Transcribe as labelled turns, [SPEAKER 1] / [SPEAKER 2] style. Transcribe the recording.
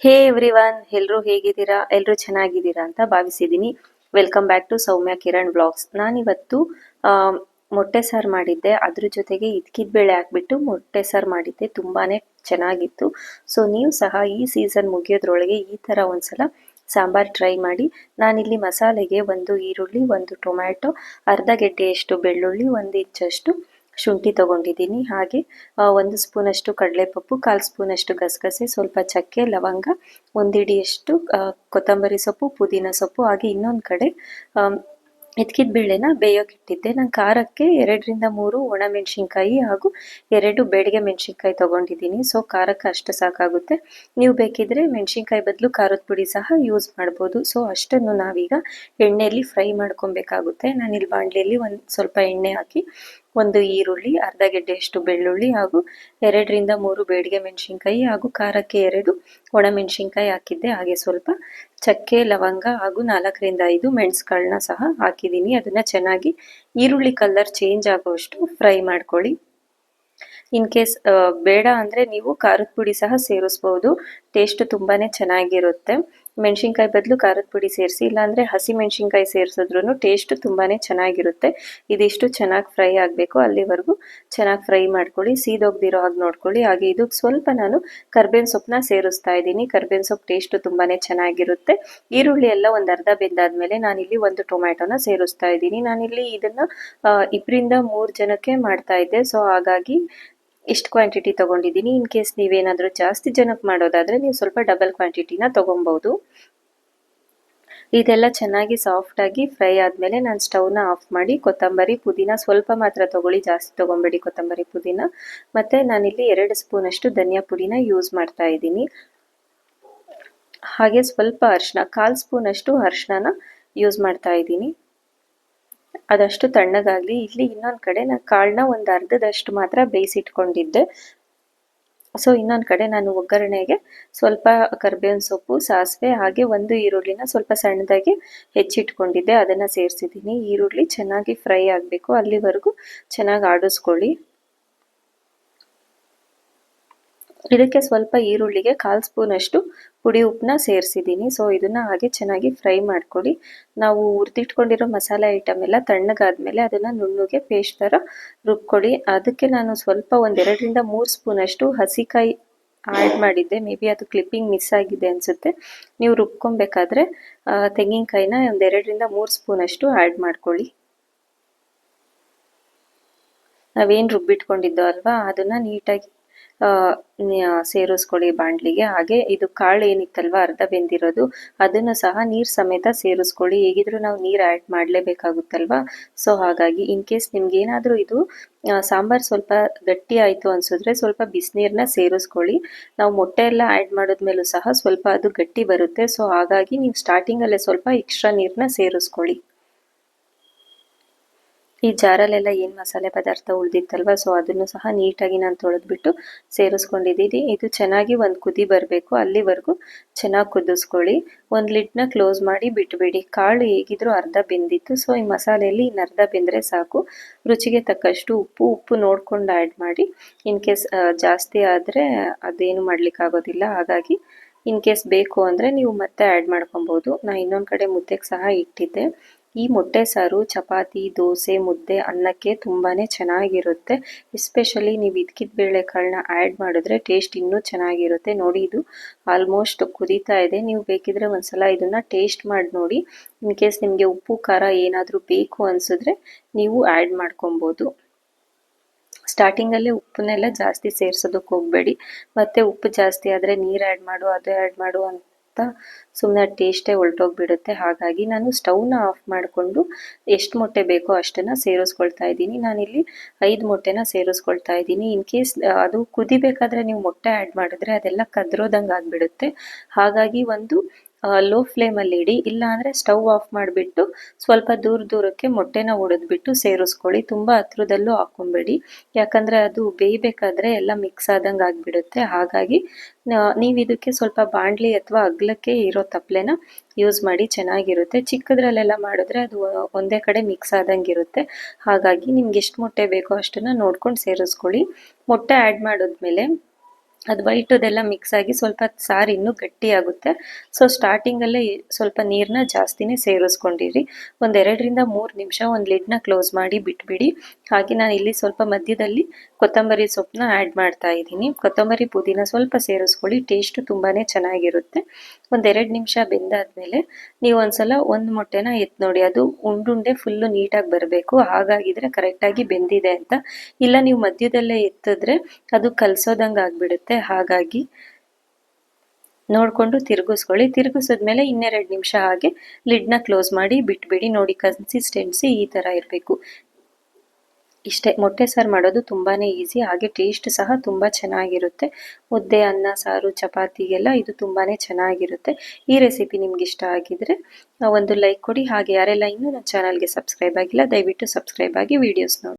[SPEAKER 1] ಹೇ everyone ಎಲ್ಲರೂ ಹೇಗಿದ್ದೀರಾ? ಎಲ್ಲರೂ ಚೆನ್ನಾಗಿದ್ದೀರಾ ಅಂತ ಭಾವಿಸಿದ್ದೀನಿ. Welcome back to Soumya Kiran blogs ನಾನಿವತ್ತು ಮೊಟ್ಟೆ ಸಾರು ಮಾಡಿದ್ದೆ. ಅದ್ರ ಜೊತೆಗೆ ಇದ್ಕಿದ ಬೇಳೆ ಹಾಕ್ಬಿಟ್ಟು ಮೊಟ್ಟೆ ಸಾರು ಮಾಡಿದ್ದೆ. ತುಂಬಾನೇ ಚೆನ್ನಾಗಿತ್ತು. ಸೊ, ನೀವು ಸಹ ಈ ಸೀಸನ್ ಮುಗಿಯೋದ್ರೊಳಗೆ ಈ ಥರ ಒಂದ್ಸಲ ಸಾಂಬಾರ್ ಟ್ರೈ ಮಾಡಿ. ನಾನಿಲ್ಲಿ ಮಸಾಲೆಗೆ ಒಂದು ಈರುಳ್ಳಿ, ಒಂದು ಟೊಮ್ಯಾಟೊ, ಅರ್ಧ ಗೆಡ್ಡೆಯಷ್ಟು ಬೆಳ್ಳುಳ್ಳಿ, ಒಂದು ಇಂಚಷ್ಟು ಶುಂಠಿ ತಗೊಂಡಿದ್ದೀನಿ. ಹಾಗೆ ಒಂದು ಸ್ಪೂನಷ್ಟು ಕಡಲೆಪಪ್ಪು, ಕಾಲು ಸ್ಪೂನಷ್ಟು ಗಸಗಸೆ, ಸ್ವಲ್ಪ ಚಕ್ಕೆ, ಲವಂಗ, ಒಂದಿಡಿಯಷ್ಟು ಕೊತ್ತಂಬರಿ ಸೊಪ್ಪು, ಪುದೀನ ಸೊಪ್ಪು, ಹಾಗೆ ಇನ್ನೊಂದು ಕಡೆ ಎತ್ಕಿದ ಬೇಳೆನ ಬೇಯೋಕೆ ಇಟ್ಟಿದ್ದೆ ನಾನು ಖಾರಕ್ಕೆ ಎರಡರಿಂದ ಮೂರು ಒಣಮೆಣಸಿನ್ಕಾಯಿ ಹಾಗೂ ಎರಡು ಬೇಡಿಗೆ ಮೆಣಸಿನ್ಕಾಯಿ ತಗೊಂಡಿದ್ದೀನಿ. ಸೊ, ಖಾರಕ್ಕೆ ಅಷ್ಟು ಸಾಕಾಗುತ್ತೆ. ನೀವು ಬೇಕಿದ್ರೆ ಮೆಣಸಿನ್ಕಾಯಿ ಬದಲು ಖಾರದ ಪುಡಿ ಸಹ ಯೂಸ್ ಮಾಡ್ಬೋದು. ಸೊ, ಅಷ್ಟನ್ನು ನಾವೀಗ ಎಣ್ಣೆಯಲ್ಲಿ ಫ್ರೈ ಮಾಡ್ಕೊಬೇಕಾಗುತ್ತೆ. ನಾನು ಇಲ್ಲಿ ಬಾಣಲೆಯಲ್ಲಿ ಒಂದು ಸ್ವಲ್ಪ ಎಣ್ಣೆ ಹಾಕಿ ಒಂದು ಈರುಳ್ಳಿ, ಅರ್ಧ ಗೆಡ್ಡೆಯಷ್ಟು ಬೆಳ್ಳುಳ್ಳಿ ಹಾಗೂ ಎರಡರಿಂದ ಮೂರು ಬೇಡಿಗೆ ಮೆಣಸಿನ್ಕಾಯಿ ಹಾಗೂ ಖಾರಕ್ಕೆ ಎರಡು ಒಣಮೆಣಸಿನ್ಕಾಯಿ ಹಾಕಿದ್ದೆ. ಹಾಗೆ ಸ್ವಲ್ಪ ಚಕ್ಕೆ, ಲವಂಗ ಹಾಗೂ ನಾಲ್ಕರಿಂದ ಐದು ಮೆಣಸುಗಳನ್ನ ಸಹ ಹಾಕಿದ್ದೀನಿ. ಅದನ್ನ ಚೆನ್ನಾಗಿ ಈರುಳ್ಳಿ ಕಲರ್ ಚೇಂಜ್ ಆಗೋವಷ್ಟು ಫ್ರೈ ಮಾಡ್ಕೊಳ್ಳಿ. ಇನ್ ಕೇಸ್ ಬೇಡ ಅಂದರೆ ನೀವು ಖಾರದ ಪುಡಿ ಸಹ ಸೇರಿಸ್ಬೋದು. ಟೇಸ್ಟ್ ತುಂಬಾನೇ ಚೆನ್ನಾಗಿರುತ್ತೆ. ಮೆಣಸಿನ್ಕಾಯಿ ಬದಲು ಖಾರದ ಪುಡಿ ಸೇರಿಸಿ, ಇಲ್ಲಾಂದರೆ ಹಸಿ ಮೆಣಸಿನ್ಕಾಯಿ ಸೇರಿಸಿದ್ರು ಟೇಸ್ಟ್ ತುಂಬಾನೇ ಚೆನ್ನಾಗಿರುತ್ತೆ. ಇದಿಷ್ಟು ಚೆನ್ನಾಗಿ ಫ್ರೈ ಆಗಬೇಕು ಅಲ್ಲಿವರೆಗೂ. ಚೆನ್ನಾಗಿ ಫ್ರೈ ಮಾಡ್ಕೊಳ್ಳಿ, ಸೀದೋಗ್ದಿರೋ ಹಾಗೆ ನೋಡ್ಕೊಳ್ಳಿ. ಹಾಗೆ ಇದಕ್ಕೆ ಸ್ವಲ್ಪ ನಾನು ಕರ್ಬೇವಿನ ಸೊಪ್ಪನ್ನ ಸೇರಿಸ್ತಾ ಇದ್ದೀನಿ. ಕರ್ಬೇವಿನ ಸೊಪ್ಪು ಟೇಸ್ಟ್ ತುಂಬಾನೇ ಚೆನ್ನಾಗಿರುತ್ತೆ. ಈರುಳ್ಳಿ ಎಲ್ಲ ಒಂದು ಅರ್ಧ ಬೆಂದಾದ್ಮೇಲೆ ನಾನಿಲ್ಲಿ ಒಂದು ಟೊಮ್ಯಾಟೊನ ಸೇರಿಸ್ತಾ ಇದ್ದೀನಿ. ನಾನಿಲ್ಲಿ ಇದನ್ನ ಇಬ್ಬರಿಂದ ಮೂರು ಜನಕ್ಕೆ ಮಾಡ್ತಾ ಇದ್ದೆ. ಸೊ ಹಾಗಾಗಿ ಇಷ್ಟು ಕ್ವಾಂಟಿಟಿ ತಗೊಂಡಿದ್ದೀನಿ. ಇನ್ ಕೇಸ್ ನೀವೇನಾದರೂ ಜಾಸ್ತಿ ಜನಕ್ಕೆ ಮಾಡೋದಾದ್ರೆ ನೀವು ಸ್ವಲ್ಪ ಡಬಲ್ ಕ್ವಾಂಟಿಟಿನ ತೊಗೊಬೋದು. ಇದೆಲ್ಲ ಚೆನ್ನಾಗಿ ಸಾಫ್ಟಾಗಿ ಫ್ರೈ ಆದಮೇಲೆ ನಾನು ಸ್ಟವ್ನ ಆಫ್ ಮಾಡಿ ಕೊತ್ತಂಬರಿ ಪುದೀನ ಸ್ವಲ್ಪ ಮಾತ್ರ ತಗೊಳ್ಳಿ, ಜಾಸ್ತಿ ತಗೊಬೇಡಿ ಕೊತ್ತಂಬರಿ ಪುದೀನ. ಮತ್ತೆ ನಾನಿಲ್ಲಿ ಎರಡು ಸ್ಪೂನಷ್ಟು ಧನಿಯಾ ಪುಡಿನ ಯೂಸ್ ಮಾಡ್ತಾ ಇದ್ದೀನಿ. ಹಾಗೆ ಸ್ವಲ್ಪ ಅರಿಶಿನ ಕಾಲು ಸ್ಪೂನಷ್ಟು ಅರಿಶಿನ ಯೂಸ್ ಮಾಡ್ತಾ ಇದ್ದೀನಿ. ಅದಷ್ಟು ತಣ್ಣಗಾಗಲಿ ಇಲ್ಲಿ ಇನ್ನೊಂದು ಕಡೆ ನಾನು ಕಾಳನ್ನ ಒಂದು ಅರ್ಧದಷ್ಟು ಮಾತ್ರ ಬೇಯಿಸಿಟ್ಕೊಂಡಿದ್ದೆ. ಸೊ ಇನ್ನೊಂದು ಕಡೆ ನಾನು ಒಗ್ಗರಣೆಗೆ ಸ್ವಲ್ಪ ಕರ್ಬೇವಿನ ಸೊಪ್ಪು, ಸಾಸಿವೆ, ಹಾಗೆ ಒಂದು ಈರುಳ್ಳಿನ ಸ್ವಲ್ಪ ಸಣ್ಣದಾಗಿ ಹೆಚ್ಚಿಟ್ಕೊಂಡಿದ್ದೆ. ಅದನ್ನು ಸೇರಿಸಿದ್ದೀನಿ. ಈರುಳ್ಳಿ ಚೆನ್ನಾಗಿ ಫ್ರೈ ಆಗಬೇಕು. ಅಲ್ಲಿವರೆಗೂ ಚೆನ್ನಾಗಿ ಆಡಿಸ್ಕೊಳ್ಳಿ. ಇದಕ್ಕೆ ಸ್ವಲ್ಪ ಈರುಳ್ಳಿಗೆ ಕಾಲು ಸ್ಪೂನಷ್ಟು ಪುಡಿ ಉಪ್ಪನ್ನ ಸೇರಿಸಿದ್ದೀನಿ. ಸೊ ಇದನ್ನು ಹಾಗೆ ಚೆನ್ನಾಗಿ ಫ್ರೈ ಮಾಡ್ಕೊಳ್ಳಿ. ನಾವು ಹುರಿದಿಟ್ಕೊಂಡಿರೋ ಮಸಾಲೆ ಐಟಮ್ ಎಲ್ಲ ತಣ್ಣಗಾದ್ಮೇಲೆ ಅದನ್ನು ನುಣ್ಣಗೆ ಪೇಸ್ಟ್ ಥರ ರುಬ್ಕೊಳ್ಳಿ. ಅದಕ್ಕೆ ನಾನು ಸ್ವಲ್ಪ ಒಂದೆರಡರಿಂದ ಮೂರು ಸ್ಪೂನಷ್ಟು ಹಸಿಕಾಯಿ ಆ್ಯಡ್ ಮಾಡಿದ್ದೆ. ಮೇ ಬಿ ಅದು ಕ್ಲಿಪ್ಪಿಂಗ್ ಮಿಸ್ ಆಗಿದೆ ಅನಿಸುತ್ತೆ. ನೀವು ರುಬ್ಕೊಬೇಕಾದ್ರೆ ತೆಂಗಿನಕಾಯಿನ ಒಂದೆರಡರಿಂದ ಮೂರು ಸ್ಪೂನಷ್ಟು ಆ್ಯಡ್ ಮಾಡ್ಕೊಳ್ಳಿ. ನಾವೇನು ರುಬ್ಬಿಟ್ಕೊಂಡಿದ್ದೋ ಅಲ್ವಾ, ಅದನ್ನು ನೀಟಾಗಿ ಸೇರಿಸ್ಕೊಳ್ಳಿ ಬಾಂಡ್ಲಿಗೆ ಹಾಗೆ ಇದು ಕಾಳು ಏನಿತ್ತಲ್ವ, ಅರ್ಧ ಬೆಂದಿರೋದು, ಅದನ್ನು ಸಹ ನೀರು ಸಮೇತ ಸೇರಿಸ್ಕೊಳ್ಳಿ. ಹೇಗಿದ್ರು ನಾವು ನೀರು ಆ್ಯಡ್ ಮಾಡಲೇಬೇಕಾಗುತ್ತಲ್ವಾ? ಸೊ ಹಾಗಾಗಿ ಇನ್ ಕೇಸ್ ನಿಮ್ಗೆ ಏನಾದರೂ ಇದು ಸಾಂಬಾರ್ ಸ್ವಲ್ಪ ಗಟ್ಟಿ ಆಯಿತು ಅನ್ಸಿದ್ರೆ ಸ್ವಲ್ಪ ಬಿಸಿನೀರನ್ನ ಸೇರಿಸ್ಕೊಳ್ಳಿ. ನಾವು ಮೊಟ್ಟೆ ಎಲ್ಲ ಆ್ಯಡ್ ಮಾಡಿದ್ಮೇಲೂ ಸಹ ಸ್ವಲ್ಪ ಅದು ಗಟ್ಟಿ ಬರುತ್ತೆ. ಸೊ ಹಾಗಾಗಿ ನೀವು ಸ್ಟಾರ್ಟಿಂಗಲ್ಲೇ ಸ್ವಲ್ಪ ಎಕ್ಸ್ಟ್ರಾ ನೀರನ್ನ ಸೇರಿಸ್ಕೊಳ್ಳಿ. ಈ ಜಾರಲ್ಲೆಲ್ಲ ಏನು ಮಸಾಲೆ ಪದಾರ್ಥ ಉಳಿದಿತ್ತಲ್ವ? ಸೊ ಅದನ್ನು ಸಹ ನೀಟಾಗಿ ನಾನು ತೊಳೆದ್ಬಿಟ್ಟು ಸೇರಿಸ್ಕೊಂಡಿದ್ದೀನಿ ಇದು ಚೆನ್ನಾಗಿ ಒಂದು ಕುದಿ ಬರಬೇಕು. ಅಲ್ಲಿವರೆಗೂ ಚೆನ್ನಾಗಿ ಕುದಿಸ್ಕೊಳ್ಳಿ. ಒಂದು ಲಿಡ್ನ ಕ್ಲೋಸ್ ಮಾಡಿ ಬಿಟ್ಬಿಡಿ. ಕಾಳು ಹೇಗಿದ್ರೂ ಅರ್ಧ ಬೆಂದಿತ್ತು. ಸೊ ಈ ಮಸಾಲೆಯಲ್ಲಿ ಇನ್ನು ಅರ್ಧ ಬೆಂದರೆ ಸಾಕು. ರುಚಿಗೆ ತಕ್ಕಷ್ಟು ಉಪ್ಪು ಉಪ್ಪು ನೋಡ್ಕೊಂಡು ಆ್ಯಡ್ ಮಾಡಿ. ಇನ್ ಕೇಸ್ ಜಾಸ್ತಿ ಆದರೆ ಅದೇನು ಮಾಡಲಿಕ್ಕಾಗೋದಿಲ್ಲ. ಹಾಗಾಗಿ ಇನ್ ಕೇಸ್ ಬೇಕು ಅಂದರೆ ನೀವು ಮತ್ತೆ ಆ್ಯಡ್ ಮಾಡ್ಕೊಬೋದು. ನಾ ಇನ್ನೊಂದು ಕಡೆ ಮುದ್ದೆಗೆ ಸಹ ಇಟ್ಟಿದ್ದೆ. ಈ ಮೊಟ್ಟೆ ಸಾರು, ಚಪಾತಿ, ದೋಸೆ, ಮುದ್ದೆ, ಅನ್ನಕ್ಕೆ ತುಂಬಾನೇ ಚೆನ್ನಾಗಿರುತ್ತೆ. ಎಸ್ಪೆಷಲಿ ನೀವು ಇದ್ಕಿದ ಬೇಳೆಕಾಳನ್ನ ಆ್ಯಡ್ ಮಾಡಿದ್ರೆ ಟೇಸ್ಟ್ ಇನ್ನೂ ಚೆನ್ನಾಗಿರುತ್ತೆ. ನೋಡಿ ಇದು ಆಲ್ಮೋಸ್ಟ್ ಕುದೀತಾ ಇದೆ. ನೀವು ಬೇಕಿದ್ರೆ ಒಂದ್ಸಲ ಇದನ್ನ ಟೇಸ್ಟ್ ಮಾಡಿ ನೋಡಿ. ಇನ್ ಕೇಸ್ ನಿಮಗೆ ಉಪ್ಪು, ಖಾರ ಏನಾದರೂ ಬೇಕು ಅನ್ಸಿದ್ರೆ ನೀವು ಆ್ಯಡ್ ಮಾಡ್ಕೊಬೋದು. ಸ್ಟಾರ್ಟಿಂಗಲ್ಲೇ ಉಪ್ಪನ್ನೆಲ್ಲ ಜಾಸ್ತಿ ಸೇರಿಸೋದಕ್ಕೆ ಹೋಗಬೇಡಿ. ಮತ್ತೆ ಉಪ್ಪು ಜಾಸ್ತಿ ಆದರೆ ನೀರು ಆ್ಯಡ್ ಮಾಡು, ಅದು ಆ್ಯಡ್ ಮಾಡು ಅಂತ ಸುಮ್ಮನೆ ಟೇಸ್ಟೇ ಹೊಲ್ಟೋಗ್ಬಿಡುತ್ತೆ ಹಾಗಾಗಿ ನಾನು ಸ್ಟವ್ನ ಆಫ್ ಮಾಡಿಕೊಂಡು ಎಷ್ಟು ಮೊಟ್ಟೆ ಬೇಕೋ ಅಷ್ಟನ್ನು ಸೇರಿಸ್ಕೊಳ್ತಾ ಇದ್ದೀನಿ. ನಾನಿಲ್ಲಿ ಐದು ಮೊಟ್ಟೆನ ಸೇರಿಸ್ಕೊಳ್ತಾ ಇದ್ದೀನಿ. ಇನ್ ಕೇಸ್ ಅದು ಕುದಿಬೇಕಾದ್ರೆ ನೀವು ಮೊಟ್ಟೆ ಆ್ಯಡ್ ಮಾಡಿದ್ರೆ ಅದೆಲ್ಲ ಕದ್ರೋದಂಗೆ ಆಗಿಬಿಡುತ್ತೆ. ಹಾಗಾಗಿ ಒಂದು ಲೋ ಫ್ಲೇಮಲ್ಲಿ ಇಡಿ ಇಲ್ಲ ಅಂದರೆ ಸ್ಟವ್ ಆಫ್ ಮಾಡಿಬಿಟ್ಟು ಸ್ವಲ್ಪ ದೂರ ದೂರಕ್ಕೆ ಮೊಟ್ಟೆನ ಒಡೆದ್ಬಿಟ್ಟು ಸೇರಿಸ್ಕೊಳ್ಳಿ. ತುಂಬ ಹತ್ರದಲ್ಲೂ ಹಾಕೊಂಬೇಡಿ. ಯಾಕಂದರೆ ಅದು ಬೇಯಬೇಕಾದ್ರೆ ಎಲ್ಲ ಮಿಕ್ಸ್ ಆದಂಗೆ ಆಗಿಬಿಡುತ್ತೆ. ಹಾಗಾಗಿ ನೀವು ಇದಕ್ಕೆ ಸ್ವಲ್ಪ ಬಾಣಲಿ ಅಥವಾ ಅಗ್ಲಕ್ಕೆ ಇರೋ ತಪ್ಪಲೆನ ಯೂಸ್ ಮಾಡಿ ಚೆನ್ನಾಗಿರುತ್ತೆ. ಚಿಕ್ಕದ್ರಲ್ಲೆಲ್ಲ ಮಾಡಿದ್ರೆ ಅದು ಒಂದೇ ಕಡೆ ಮಿಕ್ಸ್ ಆದಂಗೆ ಇರುತ್ತೆ. ಹಾಗಾಗಿ ನಿಮ್ಗೆ ಎಷ್ಟು ಮೊಟ್ಟೆ ಬೇಕೋ ಅಷ್ಟನ್ನು ನೋಡ್ಕೊಂಡು ಸೇರಿಸ್ಕೊಳ್ಳಿ. ಮೊಟ್ಟೆ ಆ್ಯಡ್ ಮಾಡಿದ್ಮೇಲೆ ಅದು ವೈಟದೆಲ್ಲ ಮಿಕ್ಸ್ ಆಗಿ ಸ್ವಲ್ಪ ಸಾರು ಇನ್ನೂ ಗಟ್ಟಿಯಾಗುತ್ತೆ ಸೊ ಸ್ಟಾರ್ಟಿಂಗಲ್ಲೇ ಸ್ವಲ್ಪ ನೀರನ್ನ ಜಾಸ್ತಿನೇ ಸೇರಿಸ್ಕೊಂಡಿರಿ. ಒಂದೆರಡರಿಂದ ಮೂರು ನಿಮಿಷ ಒಂದು ಲಿಡ್ನ ಕ್ಲೋಸ್ ಮಾಡಿ ಬಿಟ್ಬಿಡಿ. ಹಾಗೆ ನಾನು ಇಲ್ಲಿ ಸ್ವಲ್ಪ ಮಧ್ಯದಲ್ಲಿ ಕೊತ್ತಂಬರಿ ಸೊಪ್ಪನ್ನ ಆ್ಯಡ್ ಮಾಡ್ತಾ ಇದ್ದೀನಿ. ಕೊತ್ತಂಬರಿ ಪುದೀನ ಸ್ವಲ್ಪ ಸೇರಿಸ್ಕೊಳ್ಳಿ ಟೇಸ್ಟು ತುಂಬಾ ಚೆನ್ನಾಗಿರುತ್ತೆ. ಒಂದೆರಡು ನಿಮಿಷ ಬೆಂದಾದ್ಮೇಲೆ ನೀವು ಒಂದ್ಸಲ ಒಂದು ಮೊಟ್ಟೆನ ಎತ್ತು ನೋಡಿ. ಅದು ಉಂಡುಂಡೆ ಫುಲ್ಲು ನೀಟಾಗಿ ಬರಬೇಕು. ಹಾಗಾಗಿದ್ರೆ ಕರೆಕ್ಟಾಗಿ ಬೆಂದಿದೆ ಅಂತ. ಇಲ್ಲ, ನೀವು ಮಧ್ಯದಲ್ಲೇ ಎತ್ತಿದ್ರೆ ಅದು ಕಲಸೋದಂಗೆ ಆಗಿಬಿಡುತ್ತೆ. ಹಾಗಾಗಿ ನೋಡಿಕೊಂಡು ತಿರುಗಿಸ್ಕೊಳ್ಳಿ. ತಿರುಗಿಸಿದ್ಮೇಲೆ ಇನ್ನೆರಡು ನಿಮಿಷ ಹಾಗೆ ಲಿಡ್ನ ಕ್ಲೋಸ್ ಮಾಡಿ ಬಿಟ್ಬಿಡಿ. ನೋಡಿ ಕನ್ಸಿಸ್ಟೆನ್ಸಿ ಈ ಥರ ಇರಬೇಕು. ಇಷ್ಟೇ, ಮೊಟ್ಟೆ ಸಾರು ಮಾಡೋದು ತುಂಬಾ ಈಸಿ. ಹಾಗೆ ಟೇಸ್ಟ್ ಸಹ ತುಂಬ ಚೆನ್ನಾಗಿರುತ್ತೆ. ಮುದ್ದೆ, ಅನ್ನ, ಸಾರು, ಚಪಾತಿಗೆಲ್ಲ ಇದು ತುಂಬಾ ಚೆನ್ನಾಗಿರುತ್ತೆ. ಈ ರೆಸಿಪಿ ನಿಮ್ಗೆ ಇಷ್ಟ ಆಗಿದ್ರೆ ಒಂದು ಲೈಕ್ ಕೊಡಿ. ಹಾಗೆ ಯಾರೆಲ್ಲ ಇನ್ನೂ ನನ್ನ ಚಾನಲ್ಗೆ ಸಬ್ಸ್ಕ್ರೈಬ್ ಆಗಿಲ್ಲ, ದಯವಿಟ್ಟು ಸಬ್ಸ್ಕ್ರೈಬ್ ಆಗಿ ವಿಡಿಯೋಸ್ ನೋಡಿ.